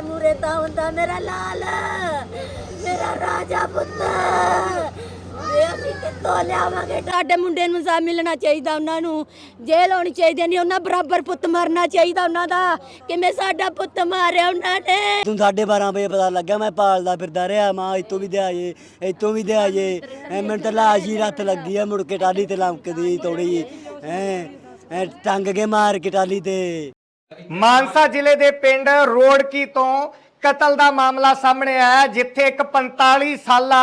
ਮੇਰੇ ਮੂਰੇ ਤਾਂ ਹੁੰਦਾ ਮੇਰਾ ਲਾਲ ਮੇਰਾ ਰਾਜਾ ਪੁੱਤ। ਵੇ ਅਸੀਂ ਕਿੱਥੋਂ ਲਿਆਵਾਂਗੇ? ਸਾਡੇ ਮੁੰਡੇ ਨੂੰ ਸਾ ਮਿਲਣਾ ਚਾਹੀਦਾ ਉਹਨਾਂ ਨੂੰ। ਜੇਲ੍ਹ ਹੋਣੀ ਚਾਹੀਦੀ ਨਹੀਂ ਉਹਨਾਂ ਬਰਾਬਰ ਪੁੱਤ ਮਰਨਾ ਚਾਹੀਦਾ ਉਹਨਾਂ ਦਾ। ਕਿਵੇਂ ਸਾਡਾ ਪੁੱਤ ਮਾਰਿਆ ਉਹਨਾਂ ਨੇ? ਤੂੰ 12:30 ਵਜੇ ਪਤਾ ਲੱਗਾ ਮੈਂ ਪਾਲਦਾ ਫਿਰਦਾ ਰਿਹਾ ਮਾਂ ਇਤੋਂ ਵੀ ਦਿਆ ਜੇ ਇਤੋਂ ਵੀ ਦਿਆ ਜੇ। ਐ ਮੈਨੂੰ ਤਾਂ ਲਾਸ਼ ਹੀ ਰੱਤ ਲੱਗੀ ਆ ਮੁੜ ਕੇ ਟਾਲੀ ਤੇ ਲੰਕਦੀ ਥੋੜੀ ਐ ਐ ਟੰਗ ਕੇ ਮਾਰ ਕੇ ਟਾਲੀ ਤੇ। ਮਾਨਸਾ ਜ਼ਿਲ੍ਹੇ ਦੇ ਪਿੰਡ ਰੋੜਕੀ ਤੋਂ ਕਤਲ ਦਾ ਮਾਮਲਾ ਸਾਹਮਣੇ ਆਇਆ, ਜਿੱਥੇ ਇੱਕ 45 ਸਾਲਾ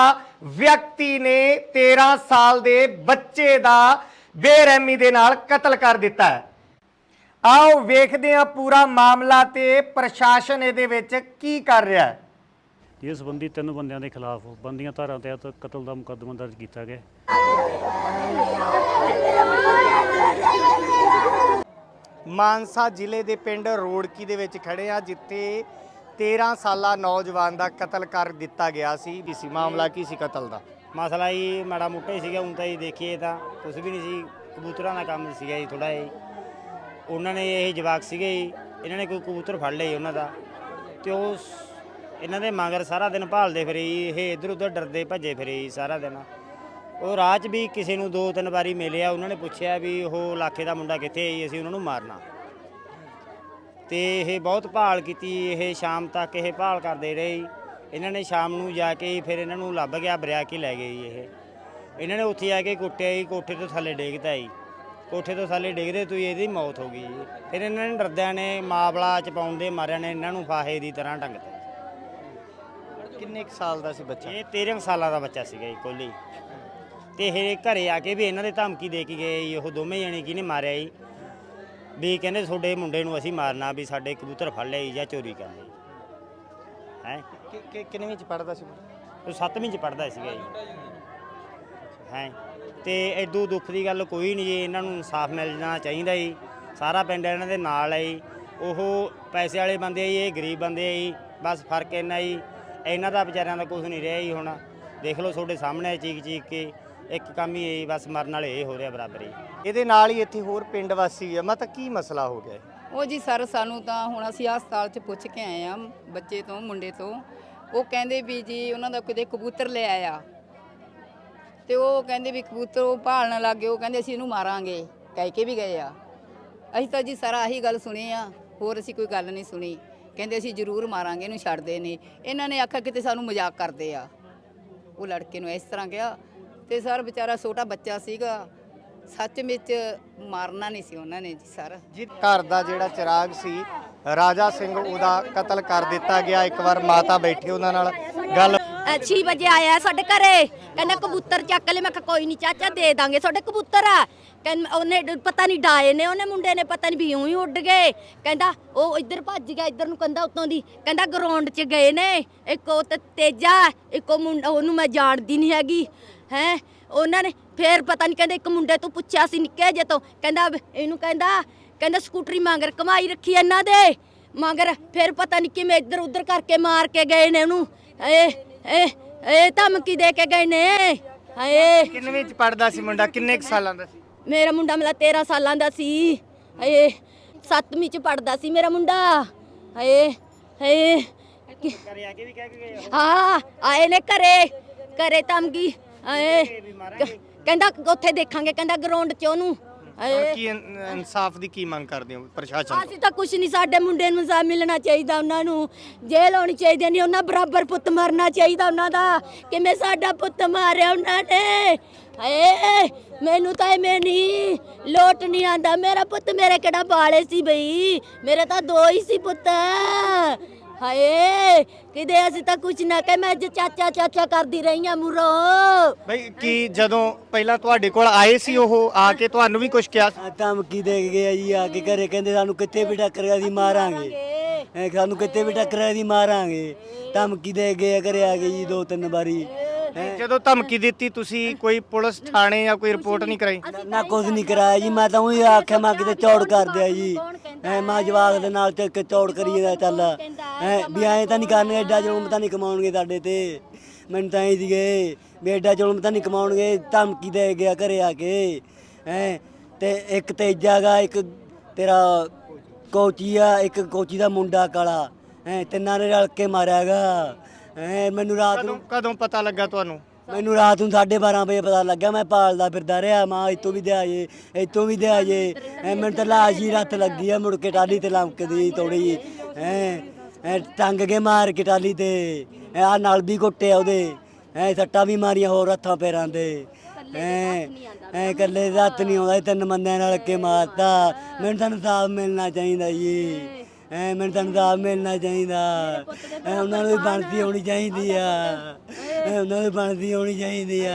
ਵਿਅਕਤੀ ਨੇ 13 ਸਾਲ ਦੇ ਬੱਚੇ ਦਾ ਬੇਰਹਿਮੀ ਦੇ ਨਾਲ ਕਤਲ ਕਰ ਦਿੱਤਾ ਹੈ। ਆਓ ਵੇਖਦੇ ਹਾਂ ਪੂਰਾ ਮਾਮਲਾ ਤੇ ਪ੍ਰਸ਼ਾਸਨ ਇਹਦੇ ਵਿੱਚ ਕੀ ਕਰ ਰਿਹਾ ਹੈ। ਇਸ ਸੰਬੰਧੀ ਤਿੰਨ ਬੰਦਿਆਂ ਦੇ ਖਿਲਾਫ ਬੰਦੀਆਂ ਧਾਰਾ ਤਹਿਤ ਕਤਲ ਦਾ ਮੁਕੱਦਮਾ ਦਰਜ ਕੀਤਾ ਗਿਆ। ਮਾਨਸਾ ਜ਼ਿਲ੍ਹੇ ਦੇ ਪਿੰਡ ਰੋੜਕੀ ਦੇ ਵਿੱਚ ਖੜੇ ਆ, ਜਿੱਥੇ 13 ਸਾਲਾ ਨੌਜਵਾਨ ਦਾ ਕਤਲ ਕਰ ਦਿੱਤਾ ਗਿਆ ਸੀ। ਕੀ ਸੀ ਮਾਮਲਾ ਕੀ ਸੀ ਕਤਲ ਦਾ? ਮਸਲਾ ਜੀ ਮਾੜਾ ਮੋਟਾ ਹੀ ਸੀਗਾ, ਹੁਣ ਤਾਂ ਜੀ ਦੇਖੀਏ ਤਾਂ ਕੁਝ ਵੀ ਨਹੀਂ ਸੀ, ਕਬੂਤਰਾਂ ਦਾ ਕੰਮ ਸੀਗਾ ਜੀ ਥੋੜਾ ਜਿਹਾ ਉਹਨਾਂ ਨੇ ਇਹ ਜਵਾਕ ਸੀਗੇ ਜੀ, ਇਹਨਾਂ ਨੇ ਕੋਈ ਕਬੂਤਰ ਫੜ ਲਏ ਉਹਨਾਂ ਦਾ। ਤੇ ਉਹ ਇਹਨਾਂ ਦੇ ਮਗਰ ਸਾਰਾ ਦਿਨ ਭਾਲਦੇ ਫਿਰੇ ਜੀ, ਇਹ ਇੱਧਰ ਉੱਧਰ ਡਰਦੇ ਭੱਜੇ ਫਿਰੇ ਜੀ ਸਾਰਾ ਦਿਨ। ਉਹ ਰਾਹ 'ਚ ਵੀ ਕਿਸੇ ਨੂੰ ਦੋ ਤਿੰਨ ਵਾਰੀ ਮਿਲਿਆ ਉਹਨਾਂ ਨੇ ਪੁੱਛਿਆ ਵੀ ਉਹ ਲਾਖੇ ਦਾ ਮੁੰਡਾ ਕਿੱਥੇ ਹੈ ਅਸੀਂ ਉਹਨਾਂ ਨੂੰ ਮਾਰਨਾ। ਤੇ ਇਹ ਬਹੁਤ ਭਾਲ ਕੀਤੀ ਇਹ ਸ਼ਾਮ ਤੱਕ ਇਹ ਭਾਲ ਕਰਦੇ ਰਹੇ। ਇਹਨਾਂ ਨੇ ਸ਼ਾਮ ਨੂੰ ਜਾ ਕੇ ਫਿਰ ਇਹਨਾਂ ਨੂੰ ਲੱਭ ਗਿਆ ਬਰਿਆ ਕੇ ਲੈ ਗਏ ਜੀ ਇਹ। ਇਹਨਾਂ ਨੇ ਉੱਥੇ ਆ ਕੇ ਕੁੱਟਿਆ ਜੀ ਕੋਠੇ ਤੋਂ ਥੱਲੇ ਡੇਗਤਾ ਜੀ। ਕੋਠੇ ਤੋਂ ਥੱਲੇ ਡਿੱਗਦੇ ਤੋਂ ਇਹਦੀ ਮੌਤ ਹੋ ਗਈ ਜੀ। ਫਿਰ ਇਹਨਾਂ ਨੇ ਡਰਦਿਆਂ ਨੇ ਮਾਵਲਾ ਚ ਪਾਉਣ ਦੇ ਮਾਰਿਆਂ ਨੇ ਇਹਨਾਂ ਨੂੰ ਫਾਹੇ ਦੀ ਤਰ੍ਹਾਂ ਟੰਗਤਾ ਕਿੰਨੇ ਕੁ ਸਾਲ ਦਾ ਸੀ ਬੱਚਾ? ਇਹ 13 ਸਾਲਾਂ ਦਾ ਬੱਚਾ ਸੀਗਾ ਜੀ ਕੋਲੀ। ਤੇ ਇਹ ਘਰੇ ਆ ਕੇ ਵੀ ਇਹਨਾਂ ਦੇ ਧਮਕੀ ਦੇ ਕੇ ਗਏ ਜੀ ਉਹ ਦੋਵੇਂ ਜਣੇ ਕਿਹਨੇ ਮਾਰਿਆ ਜੀ? ਵੀ ਕਹਿੰਦੇ ਤੁਹਾਡੇ ਮੁੰਡੇ ਨੂੰ ਅਸੀਂ ਮਾਰਨਾ ਵੀ ਸਾਡੇ ਕਬੂਤਰ ਫੜ ਲਿਆ ਜੀ ਜਾਂ ਚੋਰੀ ਕਰ ਲਈ ਹੈ? ਕਿ- ਕਿ- ਵਿੱਚ ਪੜਦਾ ਸੀ ਉਹ 7ਵੀਂ ਚ ਪੜਦਾ ਸੀਗਾ ਜੀ। ਹੈ? ਤੇ ਐਦੂ ਦੁੱਖ ਦੀ ਗੱਲ ਕੋਈ ਨਹੀਂ ਜੀ ਇਹਨਾਂ ਨੂੰ ਇਨਸਾਫ ਮਿਲ ਜਾਣਾ ਚਾਹੀਦਾ ਜੀ। ਸਾਰਾ ਪਿੰਡ ਇਹਨਾਂ ਦੇ ਨਾਲ ਹੈ ਜੀ। ਉਹ ਪੈਸੇ ਵਾਲੇ ਬੰਦੇ ਆ ਜੀ ਇਹ ਗਰੀਬ ਬੰਦੇ ਆ ਜੀ। ਬਸ ਫ਼ਰਕ ਇੰਨਾ ਜੀ। ਇਹਨਾਂ ਦਾ ਵਿਚਾਰਿਆਂ ਦਾ ਕੁਝ ਨਹੀਂ ਰਿਹਾ ਜੀ ਹੁਣ। ਦੇਖ ਲਓ ਤੁਹਾਡੇ ਸਾਹਮਣੇ ਚੀਕ ਚੀਕ ਕੇ। ਇੱਕ ਕੰਮ ਹੀ ਹੈ ਬਸ ਮਰਨ ਵਾਲੇ ਇਹ ਹੋ ਰਿਹਾ ਬਰਾਬਰੀ ਇਹਦੇ ਨਾਲ ਹੀ ਇੱਥੇ ਹੋਰ ਪਿੰਡ ਵਾਸੀ ਆ ਮਤਲਬ ਕੀ ਮਸਲਾ ਹੋ ਗਿਆ? ਉਹ ਜੀ ਸਰ, ਸਾਨੂੰ ਤਾਂ ਹੁਣ ਅਸੀਂ ਹਸਪਤਾਲ 'ਚ ਪੁੱਛ ਕੇ ਆਏ ਆ, ਬੱਚੇ ਤੋਂ, ਮੁੰਡੇ ਤੋਂ। ਉਹ ਕਹਿੰਦੇ ਵੀ ਜੀ ਉਹਨਾਂ ਦਾ ਕਿਤੇ ਕਬੂਤਰ ਲੈ ਆਇਆ। ਤੇ ਉਹ ਕਹਿੰਦੇ ਵੀ ਕਬੂਤਰ ਉਹ ਭਾਲਣ ਗਏ, ਉਹ ਕਹਿੰਦੇ ਅਸੀਂ ਇਹਨੂੰ ਮਾਰਾਂਗੇ, ਕਹਿ ਕੇ ਵੀ ਗਏ ਆ। ਅਸੀਂ ਤਾਂ ਜੀ ਸਾਰਾ ਆਹੀ ਗੱਲ ਸੁਣੀ ਆ, ਹੋਰ ਅਸੀਂ ਕੋਈ ਗੱਲ ਨਹੀਂ ਸੁਣੀ। ਕਹਿੰਦੇ ਅਸੀਂ ਜ਼ਰੂਰ ਮਾਰਾਂਗੇ, ਇਹਨੂੰ ਛੱਡਦੇ ਨਹੀਂ ਇਹਨਾਂ ਨੇ ਆਖਿਆ ਕਿਤੇ ਸਾਨੂੰ ਮਜ਼ਾਕ ਕਰਦੇ ਆ। ਉਹ ਲੜਕੇ ਨੂੰ ਇਸ ਤਰ੍ਹਾਂ ਕਿਹਾ ਤੇ ਸਰ ਵਿਚਾਰਾ ਛੋਟਾ ਬੱਚਾ ਸੀਗਾ। ਸੱਚ ਵਿੱਚ ਮਾਰਨਾ ਨਹੀਂ ਸੀ ਉਹਨਾਂ ਨੇ ਜੀ ਸਰ। ਜੀ ਘਰ ਦਾ ਜਿਹੜਾ ਚਿਰਾਗ ਸੀ ਰਾਜਾ ਸਿੰਘ ਉਹਦਾ ਕਤਲ ਕਰ ਦਿੱਤਾ ਗਿਆ। ਇੱਕ ਵਾਰ ਮਾਤਾ ਬੈਠੀ ਉਹਨਾਂ ਨਾਲ ਗੱਲ। 6 ਵਜੇ ਆਇਆ ਸਾਡੇ ਘਰੇ। ਕਹਿੰਦਾ ਕਬੂਤਰ ਚੱਕ ਲੈ। ਮੈਂ ਕਿਹਾ ਕੋਈ ਨਹੀਂ ਚਾਚਾ ਦੇ ਦਾਂਗੇ ਤੁਹਾਡੇ ਕਬੂਤਰ। ਆ ਕਹਿੰਦਾ ਉਹਨੇ ਪਤਾ ਨਹੀਂ ਡਾਏ ਨੇ ਉਹਨੇ ਮੁੰਡੇ ਨੇ ਪਤਾ ਨਹੀਂ ਵੀ ਊਂ ਹੀ ਉੱਡ ਗਏ। ਕਹਿੰਦਾ ਉਹ ਇੱਧਰ ਭੱਜ ਗਿਆ ਇੱਧਰ ਨੂੰ ਕੰਦਾ ਉਤੋਂ ਦੀ। ਕਹਿੰਦਾ ਗਰਾਊਂਡ 'ਚ ਗਏ ਨੇ। ਇੱਕ ਉਹ ਤੇਜਾ ਇੱਕ ਉਹ ਮੁੰਡਾ ਉਹਨੂੰ ਮੈਂ ਜਾਣਦੀ ਨਹੀਂ ਹੈਗੀ। ਹੈ? ਉਹਨਾਂ ਨੇ ਫੇਰ ਪਤਾ ਨਹੀਂ ਕਹਿੰਦੇ ਇੱਕ ਮੁੰਡੇ ਤੋਂ ਪੁੱਛਿਆ ਸੀ ਨਿੱਕੇ ਜੇ ਤੋਂ। ਕਹਿੰਦਾ ਇਹਨੂੰ ਕਹਿੰਦਾ ਕਹਿੰਦਾ ਸਕੂਟਰੀ ਮੰਗਰ ਕਮਾਈ ਰੱਖੀ ਇਹਨਾਂ ਦੇ। ਮਗਰ ਫਿਰ ਪਤਾ ਨਹੀਂ ਕਿਵੇਂ ਇੱਧਰ ਉੱਧਰ ਕਰਕੇ ਮਾਰ ਕੇ ਗਏ ਨੇ ਉਹਨੂੰ। ਏ ਏ ਧਮਕੀ ਦੇ ਕੇ ਗਏ ਨੇ। ਹਾਏ। ਕਿੰਨੇ ਵਿੱਚ ਪੜਦਾ ਸੀ ਮੁੰਡਾ? ਕਿੰਨੇ ਸਾਲਾਂ ਦਾ ਸੀ? ਮੇਰਾ ਮੁੰਡਾ ਮੇਰਾ 13 ਸਾਲਾਂ ਦਾ ਸੀ। ਹਾਏ ਸੱਤਵੀਂ ਚ ਪੜਦਾ ਸੀ ਮੇਰਾ ਮੁੰਡਾ। ਹਾਏ ਹਾਏ। ਘਰੇ ਆ ਕੇ ਵੀ ਕਹਿ ਕੇ ਗਏ ਹਾਂ ਆਏ ਨੇ ਘਰੇ। ਘਰੇ ਧਮਕੀ ਹਾਏ ਕਹਿੰਦਾ ਉੱਥੇ ਦੇਖਾਂਗੇ ਕਹਿੰਦਾ ਗਰਾਊਂਡ 'ਚ ਉਹਨੂੰ। ਹਾਏ ਕੀ ਇਨ- ਇਨਸਾਫ ਦੀ ਕੀ ਮੰਗ ਕਰਦੇ ਹੋ ਪ੍ਰਸ਼ਾਸਨ ਤੋਂ? ਅਸੀਂ ਤਾਂ ਕੁਛ ਨਹੀਂ ਸਾਡੇ ਮੁੰਡੇ ਨੂੰ ਸਾ ਮਿਲਣਾ ਚਾਹੀਦਾ ਉਹਨਾਂ ਨੂੰ। ਜੇਲ੍ਹ ਹੋਣੀ ਚਾਹੀਦੀ ਨਹੀਂ ਉਹਨਾਂ ਬਰਾਬਰ ਪੁੱਤ ਮਰਨਾ ਚਾਹੀਦਾ ਉਹਨਾਂ ਦਾ। ਕਿਵੇਂ ਸਾਡਾ ਪੁੱਤ ਮਾਰਿਆ ਉਹਨਾਂ ਨੇ? ਹਾਏ ਮੈਨੂੰ ਤਾਂ ਐਵੇਂ ਨਹੀਂ ਲੋਟ ਨਹੀਂ ਆਂਦਾ ਮੇਰਾ ਪੁੱਤ ਮੇਰੇ ਕਿਹੜਾ ਬਾਲੇ ਸੀ ਬਈ? ਮੇਰੇ ਤਾਂ ਦੋ ਹੀ ਸੀ ਪੁੱਤ। ਹਾਏ ਕਿਤੇ ਅਸੀਂ ਤਾਂ ਕੁਛ ਨਾ ਕਹਿ ਮੈਂ ਅੱਜ ਚਾਚਾ ਚਾਚਾ ਕਰਦੀ ਰਹੀ ਆ ਮੂਰੋ। ਬਈ ਕੀ ਜਦੋਂ ਪਹਿਲਾਂ ਤੁਹਾਡੇ ਕੋਲ ਆਏ ਸੀ ਉਹ ਆ ਕੇ ਤੁਹਾਨੂੰ ਵੀ ਕੁਝ ਕਿਹਾ ਸੀ? ਆ ਧਮਕੀ ਦੇ ਕੇ ਗਿਆ ਜੀ ਆ ਕੇ ਘਰੇ ਕਹਿੰਦੇ ਸਾਨੂੰ ਕਿੱਥੇ ਵੀ ਟੱਕਰਿਆ ਦੀ ਮਾਰਾਂਗੇ। ਐ ਸਾਨੂੰ ਕਿੱਥੇ ਵੀ ਟੱਕਰਿਆ ਦੀ ਮਾਰਾਂਗੇ। ਧਮਕੀ ਦੇ ਕੇ ਘਰੇ ਆ ਗਏ ਜੀ ਦੋ ਤਿੰਨ ਵਾਰੀ। ਜਦੋਂ ਧਮਕੀ ਦਿੱਤੀ ਤੁਸੀਂ ਕੋਈ ਪੁਲਿਸ ਥਾਣੇ ਜਾਂ ਕੋਈ ਰਿਪੋਰਟ ਨਹੀਂ। ਕਰਾਈ? ਨਾ ਕੁਝ ਨਹੀਂ ਕਰਾਇਆ ਜੀ ਮੈਂ ਤਾਂ ਉਹੀ ਆਖਿਆ ਮੈਂ ਕਿਤੇ ਚੌੜ ਕਰ ਦਿਆ ਜੀ। ਐ ਮੈਂ ਜਵਾਕ ਦੇ ਨਾਲ ਤੇ ਚੌੜ ਕਰੀਏ ਚੱਲ। ਐ ਵੀ ਐ ਤਾਂ ਨਹੀਂ ਕਰਨਗੇ ਐਡਾ ਜ਼ੁਲਮ ਤਾਂ ਨਹੀਂ ਕਮਾਉਣਗੇ ਸਾਡੇ ਤੇ। ਮੈਨੂੰ ਤਾਂ ਇਹ ਸੀਗੇ ਵੀ ਐਡਾ ਜ਼ੁਲਮ ਤਾਂ ਨਹੀਂ ਕਮਾਉਣਗੇ ਧਮਕੀ ਦੇ ਗਿਆ ਘਰੇ ਆ ਕੇ। ਐ ਤੇ ਇੱਕ ਤੇਜਾ ਗਾ ਇੱਕ ਤੇਰਾ ਕੋਚੀ ਆ ਇੱਕ ਕੋਚੀ ਦਾ ਮੁੰਡਾ ਕਾਲਾ। ਹੈ ਤਿੰਨਾਂ ਨੇ ਰਲ ਕੇ ਮਾਰਿਆਗਾ ਹੈ ਮੈਨੂੰ ਰਾਤ ਨੂੰ ਕਦੋਂ ਪਤਾ ਲੱਗਾ ਤੁਹਾਨੂੰ? ਮੈਨੂੰ ਰਾਤ ਨੂੰ 12:30 ਵਜੇ ਪਤਾ ਲੱਗਾ ਮੈਂ ਪਾਲਦਾ ਫਿਰਦਾ ਰਿਹਾ ਮਾਂ ਇਤੋਂ ਵੀ ਦਿਆ ਜੇ ਇਤੋਂ ਵੀ ਦਿਆ ਜੇ। ਐ ਮੈਨੂੰ ਤਾਂ ਲਾਸ਼ ਹੀ ਰੱਤ ਲੱਗੀ ਆ ਮੁੜ ਕੇ ਟਾਲੀ ਤੇ ਲੰਕਦੀ ਥੋੜੀ ਐ ਐ ਟੰਗ ਕੇ ਮਾਰ ਕੇ ਟਾਲੀ ਤੇ। ਆ ਨਾਲ ਵੀ ਕੁੱਟਿਆ ਉਹਦੇ। ਐ ਸੱਟਾਂ ਵੀ ਮਾਰੀਆਂ ਹੋਰ ਹੱਥਾਂ ਪੈਰਾਂ ਦੇ ਐ ਐ ਕੱਲੇ ਦਾ ਹੱਥ ਨਹੀਂ ਆਉਂਦਾ ਤਿੰਨ ਬੰਦਿਆਂ ਨਾਲ ਕੇ ਮਾਰਤਾ। ਮੈਨੂੰ ਤਾਂ ਇਨਸਾਫ ਮਿਲਣਾ ਚਾਹੀਦਾ ਜੀ। ਐ ਮੈਨੂੰ ਤਾਂ ਇਨਸਾਫ ਮਿਲਣਾ ਚਾਹੀਦਾ। ਐ ਉਹਨਾਂ ਨੂੰ ਵੀ ਬਣਦੀ ਹੋਣੀ ਚਾਹੀਦੀ ਆ। ਐ ਉਹਨਾਂ ਨੂੰ ਬਣਦੀ ਹੋਣੀ ਚਾਹੀਦੀ ਆ।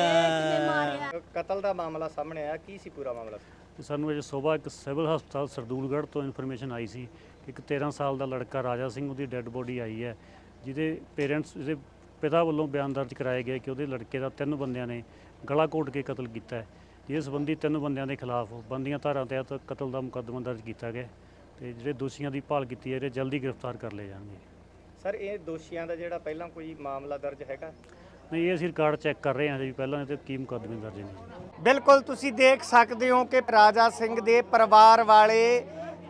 ਕਤਲ ਦਾ ਮਾਮਲਾ ਸਾਹਮਣੇ ਆਇਆ। ਕੀ ਸੀ ਪੂਰਾ ਮਾਮਲਾ? ਸਾਨੂੰ ਅੱਜ ਸਵੇਰ ਇੱਕ ਸਿਵਲ ਹਸਪਤਾਲ ਸਰਦੂਲਗੜ੍ਹ ਤੋਂ ਇਨਫੋਰਮੇਸ਼ਨ ਆਈ ਸੀ ਕਿ ਇੱਕ 13 ਸਾਲ ਦਾ ਲੜਕਾ ਰਾਜਾ ਸਿੰਘ ਉਹਦੀ ਡੈੱਡ ਬੋਡੀ ਆਈ ਹੈ ਜਿਹਦੇ ਪੇਰੈਂਟਸ ਜਿਹਦੇ ਪਿਤਾ ਵੱਲੋਂ ਬਿਆਨ ਦਰਜ ਕਰਾਏ ਗਏ ਕਿ ਉਹਦੇ ਲੜਕੇ ਦਾ ਤਿੰਨ ਬੰਦਿਆਂ ਨੇ ਗਲਾ ਘੋਟ ਕੇ ਕਤਲ ਕੀਤਾ ਹੈ। ਜਿਸ ਸੰਬੰਧੀ ਤਿੰਨ ਬੰਦਿਆਂ ਦੇ ਖਿਲਾਫ ਬੰਦੀਆਂ ਧਾਰਾ ਤਹਿਤ ਕਤਲ ਦਾ ਮੁਕੱਦਮਾ ਦਰਜ ਕੀਤਾ ਗਿਆ ਹੈ। ਤੇ ਜਿਹੜੇ ਦੋਸ਼ੀਆਂ ਦੀ ਭਾਲ ਕੀਤੀ ਹੈ ਇਹ ਜਲਦੀ ਗ੍ਰਿਫਤਾਰ ਕਰ ਲਏ ਜਾਣਗੇ। ਸਰ ਇਹ ਦੋਸ਼ੀਆਂ ਦਾ ਜਿਹੜਾ ਪਹਿਲਾਂ ਕੋਈ ਮਾਮਲਾ ਦਰਜ ਹੈਗਾ? ਨਹੀਂ ਇਹ ਅਸੀਂ ਰਿਕਾਰਡ ਚੈੱਕ ਕਰ ਰਹੇ ਹਾਂ ਜੀ ਪਹਿਲਾਂ ਇਹ ਤੇ ਕੀ ਮੁਕੱਦਮੇ ਦਰਜ ਨੇ ਜੀ। ਬਿਲਕੁਲ ਤੁਸੀਂ ਦੇਖ ਸਕਦੇ ਹੋ ਕਿ ਰਾਜਾ ਸਿੰਘ ਦੇ ਪਰਿਵਾਰ ਵਾਲੇ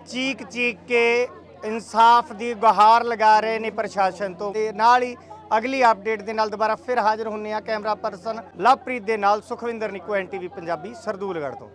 ਚੀਕ ਚੀਕ ਕੇ ਇਨਸਾਫ ਦੀ ਗੁਹਾਰ ਲਗਾ ਰਹੇ ਨੇ ਪ੍ਰਸ਼ਾਸਨ ਤੋਂ। ਤੇ ਨਾਲ ਹੀ ਅਗਲੀ ਅਪਡੇਟ ਦੇ ਨਾਲ ਦੁਬਾਰਾ ਫਿਰ ਹਾਜ਼ਰ ਹੁੰਨੇ ਆ ਕੈਮਰਾ ਪਰਸਨ ਲਵਪ੍ਰੀਤ ਦੇ ਨਾਲ ਸੁਖਵਿੰਦਰ ਨਿੱਕੂ ਐਨਟੀਵੀ ਪੰਜਾਬੀ ਸਰਦੂਲਗੜ੍ਹ ਤੋਂ।